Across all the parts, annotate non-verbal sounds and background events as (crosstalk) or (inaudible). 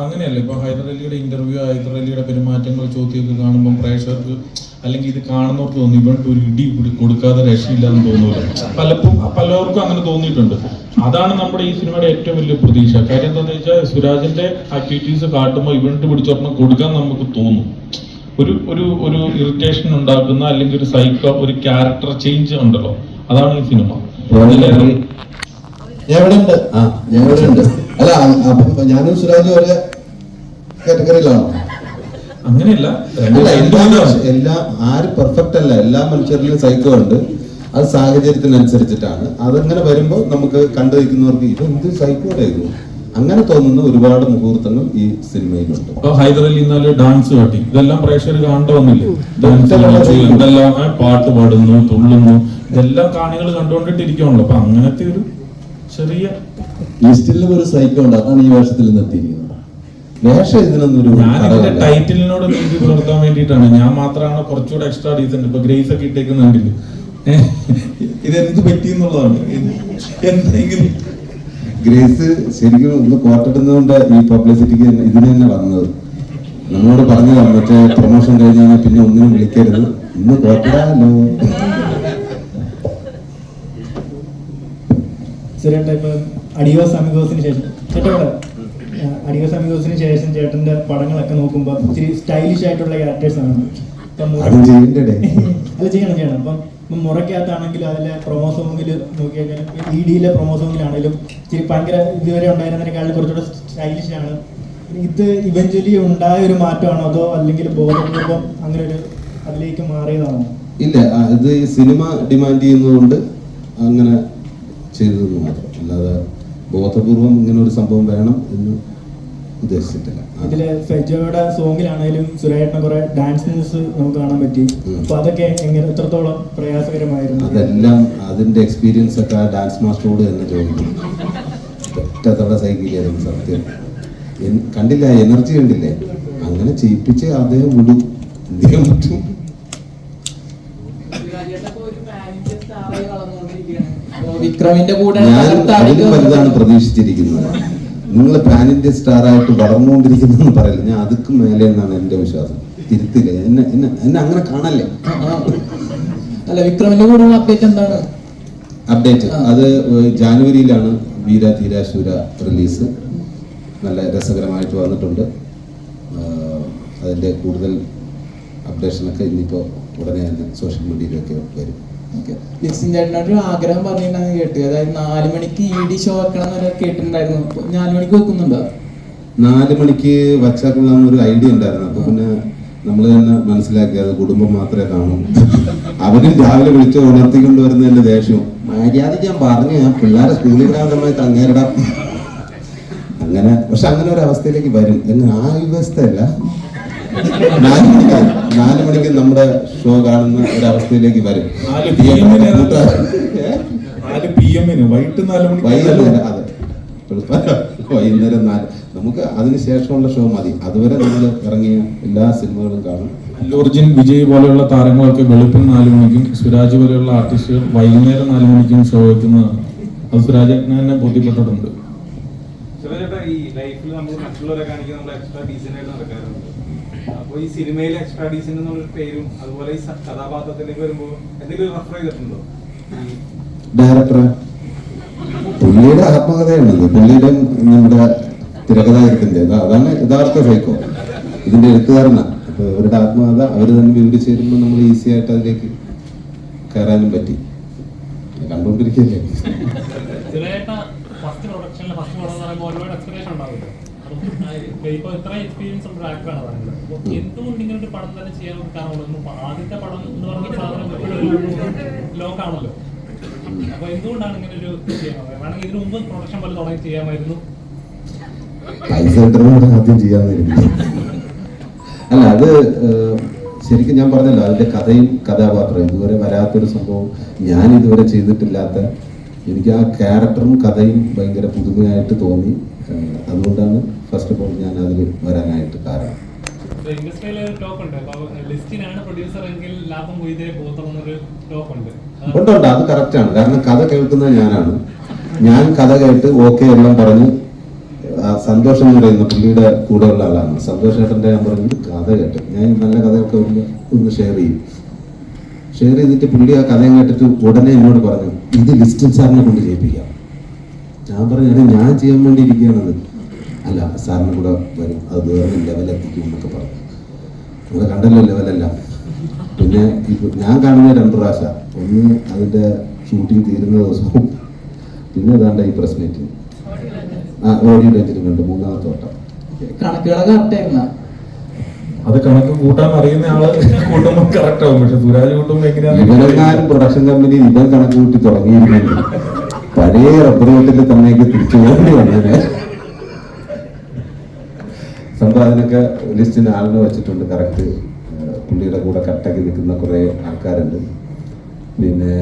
അങ്ങനെയല്ല. ഇപ്പൊ ഹൈദരലിയുടെ ഇന്റർവ്യൂ ഹൈദരലിയുടെ പെരുമാറ്റങ്ങൾ ചോദ്യമൊക്കെ കാണുമ്പോൾ പ്രേക്ഷകർക്ക് അല്ലെങ്കിൽ ഇത് കാണുന്നവർക്ക് തോന്നി ഇവർക്ക് ഒരു ഇടി കൊടുക്കാതെ രക്ഷയില്ലാന്ന് തോന്നൂല? പലപ്പോഴും പലർക്കും അങ്ങനെ തോന്നിയിട്ടുണ്ട്. അതാണ് നമ്മുടെ ഈ സിനിമയുടെ ഏറ്റവും വലിയ പ്രതീക്ഷ. കാര്യം എന്താണെന്ന് വെച്ചാൽ സുരാജിന്റെ ആക്ടിവിറ്റീസ് കാട്ടുമ്പോൾ ഇവന്റ് പിടിച്ചൊരെണ്ണം കൊടുക്കാൻ നമുക്ക് തോന്നും. ഒരു ഒരു ഒരു ഇറിറ്റേഷൻ ഉണ്ടാക്കുന്ന അല്ലെങ്കിൽ ഒരു സൈക്കോ ഒരു ക്യാരക്ടർ ചേഞ്ച് ഉണ്ടല്ലോ. അതാണ് ഈ സിനിമ. ഇവിടെ ഉണ്ട് ആ ഞാൻ ഇവിടെ ഉണ്ട് അല്ല അപ്പൊ ഞാനും സുരാജ് ഒരേ കാറ്റഗറിയിലാണോ? അങ്ങനെയല്ല. എല്ലാ ആര് പെർഫെക്റ്റ് അല്ല എല്ലാ മനുഷ്യരിലും സൈക്കോ ഉണ്ട്. അത് സാഹചര്യത്തിനനുസരിച്ചിട്ടാണ്. അതങ്ങനെ വരുമ്പോൾ നമുക്ക് കണ്ടു നിൽക്കുന്നവർക്ക് ഇത് എന്ത് സൈക്കോ ആയിരുന്നു അങ്ങനെ തോന്നുന്ന ഒരുപാട് മുഹൂർത്തങ്ങൾ ഈ സിനിമയിലുണ്ട്. ഹൈദരലി ഇന്നാൽ ഡാൻസ് കാട്ടി. ഇതെല്ലാം പ്രേക്ഷകർ കാണേണ്ട വന്നില്ലേ? ഡാൻസ് എന്തെല്ലാം പാട്ട് പാടുന്നു തുള്ളുന്നു. ഇതെല്ലാം കാണികൾ കണ്ടുകൊണ്ടിട്ടിരിക്കുകയാണല്ലോ അപ്പൊ അങ്ങനത്തെ ഒരു ചെറിയ ലിസ്റ്റിലും ഒരു സൈക്കോ ഉണ്ട്. അതാണ് ഈ വേഷത്തിൽ നിർത്തിയിരിക്കുന്നത് വേഷം ഇതിനൊന്നും ഒരു ഞാൻ ടൈറ്റിലിനോട് നീതി പുലർത്താൻ വേണ്ടിയിട്ടാണ്. ഞാൻ മാത്രമാണ് കുറച്ചുകൂടെ എക്സ്ട്രാ ഡീസന്റ് ഇപ്പൊ ഗ്രേസ് ഒക്കെ ഇട്ടേക്കുന്നുണ്ടില്ല. ഇതെന്ത് പറ്റി എന്നുള്ളതാണ്. എന്തെങ്കിലും ഗ്രേസ് ശരിക്കും ഒന്ന് കോട്ടിടുന്നതുകൊണ്ട് ഈ പബ്ലിസിറ്റിക്ക് ഇതിന് തന്നെ വന്നത്. നമ്മളോട് പറഞ്ഞതാണ് മറ്റേ പ്രൊമോഷൻ കഴിഞ്ഞ് കഴിഞ്ഞാൽ പിന്നെ ഒന്നിനും വിളിക്കരുത്. ഇന്ന് കോട്ടിടാലോ സുരേട്ട ടൈപ്പ് അഡിയോസ് അമിഗോസിന് ശേഷം ചേട്ടൻ അടിയോ അഡിയോസ് അമിഗോസിന് ശേഷം ചേട്ടന്റെ പടങ്ങളൊക്കെ നോക്കുമ്പോൾ ഇച്ചിരി സ്റ്റൈലിഷ് ആയിട്ടുള്ള ക്യാരക്ടേഴ്സ് ആണ്. അല്ല (laughs) ചെയ്യണം ചെയ്യണം. അപ്പം ഇപ്പം മുറയ്ക്കകത്താണെങ്കിലും അതിലെ പ്രൊമോ സോങ്ങിൽ നോക്കിയാൽ ഇ ഡിയിലെ പ്രൊമോ സോങ്ങിലാണെങ്കിലും ഇച്ചിരി ഭയങ്കര ഇതുവരെ ഉണ്ടായിരുന്നതിനേക്കാളും കുറച്ചുകൂടെ സ്റ്റൈലിഷ് ആണ്. ഇത് ഇവഞ്ച്വലി ഉണ്ടായ ഒരു മാറ്റമാണോ അതോ അല്ലെങ്കിൽ ബോധപൂർവം അങ്ങനെ ഒരു അതിലേക്ക് മാറിയതാണോ? ഇല്ല അത് ഇത് സിനിമ ഡിമാൻഡ് ചെയ്യുന്നതുകൊണ്ട് അങ്ങനെ ചെയ്തതെന്ന് മാത്രം. അല്ലാതെ ബോധപൂർവം ഇങ്ങനെ ഒരു സംഭവം വേണം എന്ന് ഉദ്ദേശിച്ചിട്ടില്ല. ഇതിൽ ഫെജോയുടെ സോങ്ങിലാണെങ്കിലും സുരേട്ടൻ കുറെ ഡാൻസ് മൂവ്സ് നമുക്ക് കാണാൻ പറ്റി. അപ്പൊ അതൊക്കെ എങ്ങനെ എത്രത്തോളം പ്രയാസകരമായിരുന്നു? അതെല്ലാം അതിന്റെ എക്സ്പീരിയൻസ് ഒക്കെ ആ ഡാൻസ് മാസ്റ്ററോട് തന്നെ ചോദിക്കും. ഒറ്റത്തവണ സൈക്കിൾ സത്യം? കണ്ടില്ല എനർജി കണ്ടില്ലേ? അങ്ങനെ ചെയ്യിപ്പിച്ച് അദ്ദേഹം വിടും എന്ത് ചെയ്യാൻ പറ്റും വിക്രമിന്റെ കൂടെ ഞാൻ അതിലും വലുതാണ് പ്രതീക്ഷിച്ചിരിക്കുന്നത്. നിങ്ങൾ പാനിന്റെ സ്റ്റാർ ആയിട്ട് വളർന്നുകൊണ്ടിരിക്കുന്നു പറയില്ല ഞാൻ അതുക്ക് മേലെ എന്നാണ് എന്റെ വിശ്വാസം. തിരുത്തില്ല? എന്നെ എന്നെ എന്നെ അങ്ങനെ കാണല്ലേ? അല്ല വിക്രമിന്റെ കൂടെ അപ്ഡേറ്റ് എന്താണ്? അപ്ഡേറ്റ് അത് ജാനുവരിയിലാണ് വീര തീരാശൂര റിലീസ് നല്ല രസകരമായിട്ട് വന്നിട്ടുണ്ട്. അതിന്റെ അതിന്റെ കൂടുതൽ അപ്ഡേഷനൊക്കെ ഇനിയിപ്പോൾ ഉടനെ തന്നെ സോഷ്യൽ മീഡിയയിലൊക്കെ വരും. ചേട്ടനോട് ഒരു ആഗ്രഹം പറഞ്ഞിട്ടുണ്ടെന്ന് കേട്ടു. അതായത് നാല് മണിക്ക് ഇ ഡി ഷോ വെക്കണം എന്നൊരു കേട്ടിട്ടുണ്ടായിരുന്നു. നാല് മണിക്ക് വെക്കുന്നുണ്ടോ? നാല് മണിക്ക് വച്ചാൽ കൊള്ളാം ഒരു ഐഡിയ ഉണ്ടായിരുന്നു. അപ്പൊ പിന്നെ നമ്മൾ തന്നെ മനസ്സിലാക്കി അത് കുടുംബം മാത്രമേ കാണൂ. അവരും രാവിലെ വിളിച്ച് ഉണർത്തിക്കൊണ്ട് വരുന്നതിന്റെ ദേഷ്യവും മര്യാദയ്ക്ക് ഞാൻ പറഞ്ഞു. ഞാൻ പിള്ളേരെ സ്കൂളിൽ വിടാൻ സമയത്ത് അങ്ങേരിടാം അങ്ങനെ പക്ഷെ അങ്ങനെ ഒരു അവസ്ഥയിലേക്ക് വരും. എന്നാ ആ വ്യവസ്ഥയല്ല നാല് മണിക്ക് നാല് മണിക്ക് നമ്മുടെ ഷോ കാണുന്ന ഒരു അവസ്ഥയിലേക്ക് വരും. നാല് പി എമ്മിന് നാല് പി എമ്മിന്? വൈകിട്ട് നാല് മണിക്ക് വൈകുന്നേരം അതെ. വൈകുന്നേരം നാല്. നമുക്ക് അതിനുശേഷമുള്ള ഷോ മതി. അതുവരെ നമ്മൾ ഇറങ്ങിയ എല്ലാ സിനിമകളും കാണും. അല്ലു വിജയ് പോലെയുള്ള താരങ്ങളൊക്കെ വെളുപ്പിന് നാല് മണിക്കും സുരാജ് പോലെയുള്ള ആർട്ടിസ്റ്റുകൾ വൈകുന്നേരം നാല് മണിക്കും ഷോ വെക്കുന്നതാണ് അത് സുരാജ് തന്നെ ബോധ്യപ്പെട്ടിട്ടുണ്ട് ചേട്ടാ ഈ ലൈഫിൽ നമ്മൾ മറ്റുള്ളവരെ കാണിക്കുന്ന നമ്മൾ എക്സ്ട്രാ ഡീസന്റ് ആയിട്ട് നടക്കാറുണ്ട്? അപ്പോൾ ഈ സിനിമയിൽ എക്സ്ട്രാ ഡീസൻ എന്നുള്ള പേരും അതുപോലെ ഈ കഥാപാത്രത്തിലേക്ക് വരുമ്പോൾ എന്തെങ്കിലും റെഫർ ചെയ്തിട്ടുണ്ടോ? ഈ ഡയറക്ടർ പുള്ളിയുടെ ആത്മകഥയാണത്. പുള്ളിയുടെ നമ്മുടെ തിരക്കഥാകൃത്തിന്റെ. അതാണ് യഥാർത്ഥ ഫൈക്കോ ഇതിന്റെ എഴുത്തുകാരനാണ് അപ്പൊ ഇവരുടെ ആത്മകഥ അവർ തന്നെ വിവരിച്ചു തരുമ്പോൾ നമ്മൾ ഈസി ആയിട്ട് അതിലേക്ക് കയറാനും പറ്റി. കണ്ടുകൊണ്ടിരിക്കുകയല്ലേ? ചെറുതായിട്ട് ഫസ്റ്റ് പ്രൊഡക്ഷനിൽ ഫസ്റ്റ് പടം എന്ന് പറയുമ്പോൾ ഒരുപാട് എക്സ്പെക്ടേഷൻ ഉണ്ടാവില്ല? ഇപ്പൊ ഇത്ര എക്സ്പീരിയൻസ് ഉള്ള ആക്ടറാണ് പറയുന്നത്. അപ്പൊ എന്തുകൊണ്ട് ഇങ്ങനെ ഒരു പടം തന്നെ ചെയ്യാൻ ആദ്യത്തെ പടം എന്ന് പറഞ്ഞ സാധനം എപ്പോഴും ലോക്കാണല്ലോ. അപ്പൊ എന്തുകൊണ്ടാണ് ഇങ്ങനെ ഒരു വേണമെങ്കിൽ ഇതിനു മുമ്പ് പ്രൊഡക്ഷൻ പോലെ തുടങ്ങി ചെയ്യാമായിരുന്നു. ആദ്യം അല്ല അത് ശരിക്കും ഞാൻ പറഞ്ഞല്ലോ അതിന്റെ കഥയും കഥാപാത്രവും ഇതുവരെ വരാത്തൊരു സംഭവം ഞാൻ ഇതുവരെ ചെയ്തിട്ടില്ലാത്ത എനിക്ക് ആ ക്യാരക്ടറും കഥയും ഭയങ്കര പുതുമയായിട്ട് തോന്നി. അതുകൊണ്ടാണ് ഫസ്റ്റ് ഓഫ് ഓൾ ഞാൻ അതിൽ വരാനായിട്ട് കാരണം. ഉണ്ട്. ഉണ്ട്. അത് കറക്റ്റാണ് കാരണം കഥ കേൾക്കുന്നത് ഞാനാണ്. ഞാൻ കഥ കേട്ട് ഓക്കെ എല്ലാം പറഞ്ഞ് സന്തോഷം എന്ന് പറയുന്ന പുള്ളിയുടെ കൂടെ ഉള്ള ആളാണ്. സന്തോഷ് ഏട്ടന്റെ ഞാൻ പറഞ്ഞു കഥ കേട്ട്. ഞാൻ നല്ല കഥയൊക്കെ ഒന്ന് ഒന്ന് ഷെയർ ചെയ്യും. ഷെയർ ചെയ്തിട്ട് പുള്ളി ആ കഥയും കേട്ടിട്ട് ഉടനെ എന്നോട് പറഞ്ഞു ഇത് ലിസ്റ്റിൻ സാറിനെ കൊണ്ട് ചെയ്യിപ്പിക്കാം. ഞാൻ പറഞ്ഞു "എടാ, ഞാൻ ചെയ്യാൻ വേണ്ടി അല്ല സാറിന് കൂടെ വരും. അത് വേറെ ലെവലെത്തിക്കും എന്നൊക്കെ പറഞ്ഞു. നിങ്ങൾ കണ്ടല്ലോ ലെവലല്ല പിന്നെ ഇപ്പൊ ഞാൻ കാണുന്ന രണ്ട് പ്രാവശ്യം. ഒന്ന് അതിന്റെ ഷൂട്ടിംഗ് തീരുന്ന ദിവസവും. പിന്നെ ഏതാണ്ട് ഈ പ്രസ് മീറ്റിംഗ് ആ ഓഡിയോ ഡേറ്റിലും കണ്ടു. മൂന്നാമത്തെ വട്ടം. കണക്കുകളൊക്കെ അത് കണക്ക് കൂട്ടാൻ അറിയുന്ന ആൾ കൂട്ടുമ്പോൾ കറക്റ്റ് ആവും. പക്ഷെ സുരാജ് കൂട്ടുമ്പോൾ എങ്ങനെയാണ് പ്രൊഡക്ഷൻ കമ്പനി ഇവൻ കണക്ക് കൂട്ടി തുടങ്ങിയിരുന്നു പഴയ റബ്ബർ വീട്ടിൽ തന്നെയൊക്കെ തിരിച്ചു പോകേണ്ടി വന്നേനെ. സംഭവം അതിനൊക്കെ ലിസ്റ്റിന് ആളിനെ വെച്ചിട്ടുണ്ട് കറക്റ്റ് പുള്ളിയുടെ കൂടെ കട്ടക്കി നിൽക്കുന്ന കുറേ ആൾക്കാരുണ്ട്. പിന്നെ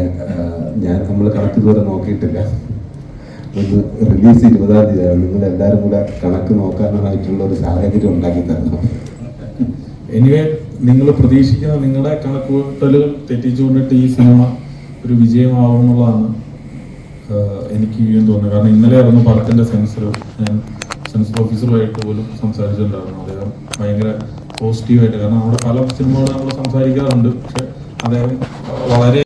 ഞാൻ നമ്മൾ കണക്ക് ഇതുവരെ നോക്കിയിട്ടില്ല. ഒന്ന് റിലീസ് ഇരുപതാം തീയതിയാണ് നിങ്ങൾ എല്ലാവരും കൂടെ കണക്ക് നോക്കാനായിട്ടുള്ള ഒരു സാഹചര്യം ഉണ്ടാക്കി തരണം. എനിവേ നിങ്ങൾ പ്രതീക്ഷിക്കുന്ന നിങ്ങളുടെ കണക്കുകൂട്ടലുകൾ തെറ്റിച്ചുകൊണ്ടിട്ട് ഈ സിനിമ ഒരു വിജയമാവും എന്നുള്ളതാണ് എനിക്ക് തോന്നുന്നത്. കാരണം ഇന്നലെ ആയിരുന്നു പടത്തിന്റെ സെൻസർ ഞാൻ സെൻസർ ഓഫീസറുമായിട്ട് പോലും സംസാരിച്ചിട്ടുണ്ടായിരുന്നു. അദ്ദേഹം ഭയങ്കര പോസിറ്റീവായിട്ട് കാരണം അവിടെ പല സിനിമകളും നമ്മൾ സംസാരിക്കാറുണ്ട്. പക്ഷെ അദ്ദേഹം വളരെ